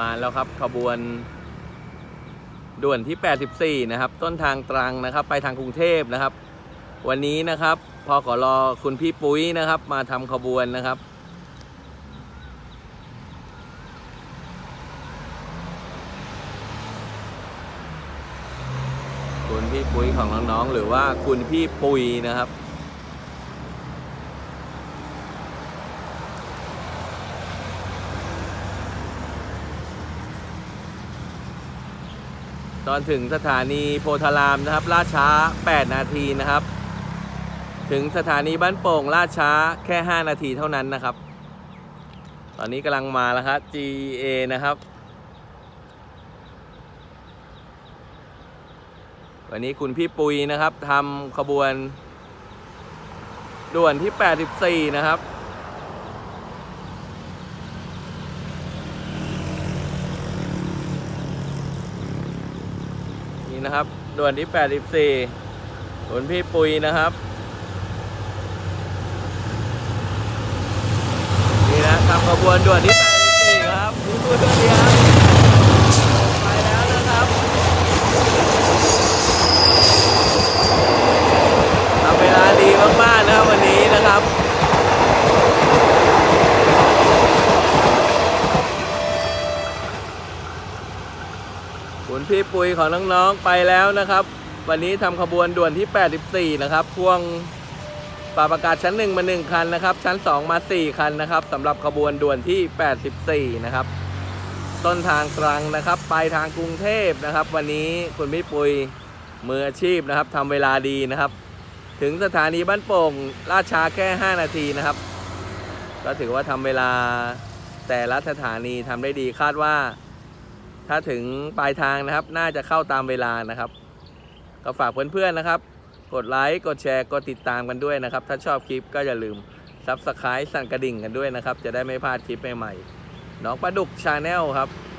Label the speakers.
Speaker 1: มาแล้วครับขบวนด่วนที่ 84 นะครับ ต้นทางตรังนะครับ ไปทางกรุงเทพนะครับ วันนี้นะครับพอขอรอคุณพี่ปุ้ยนะครับ มาทำขบวนนะครับ คุณพี่ปุ้ยของน้องๆหรือว่าคุณพี่ปุ้ยนะครับ ตอนถึงสถานีโพธารามนะครับล่าช้า 8 นาทีนะครับ ถึงสถานีบ้านโป่งล่าช้าแค่ 5 นาทีเท่านั้นนะครับ ตอนนี้กำลังมาแล้วครับ GA นะครับ วันนี้คุณพี่ปุยนะครับทำขบวน ด่วนที่ 84 นะครับ นี่นะครับด่วนที่84คุณพี่ปุยนะครับ นี่นะครับขบวนด่วนที่84ครับพี่ปุยสวัสดีครับไปแล้วนะครับทำเวลาดีมากๆนะครับวันนี้นะครับ คุณพี่ปุยของน้องๆไปแล้วนะครับ วันนี้ทำขบวนด่วนที่ 84 นะครับ พ่วงปราบอากาศชั้น 1 มา 1 คันนะครับ ชั้น 2 มา 4 คันนะครับสำหรับขบวนด่วนที่ 84 นะครับ ต้นทางตรังนะครับปลายทางกรุงเทพนะครับ วันนี้คุณพี่ปุยมืออาชีพนะครับทำเวลาดีนะครับ ถึงสถานีบ้านโป่งล่าช้าแค่ 5 นาทีนะครับ ก็ถือว่าทำเวลาแต่ละสถานีทำได้ดีคาดว่า ถ้าถึงปลายทางนะครับ น่าจะเข้าตามเวลานะครับ ก็ฝากเพื่อนๆนะครับ กดไลค์กดแชร์กดติดตามกันด้วยนะครับ ถ้าชอบคลิปก็อย่าลืมซับสไครต์สั่นกระดิ่งกันด้วยนะครับ จะได้ไม่พลาดคลิปใหม่ๆน้องปลาดุกชาแนลครับ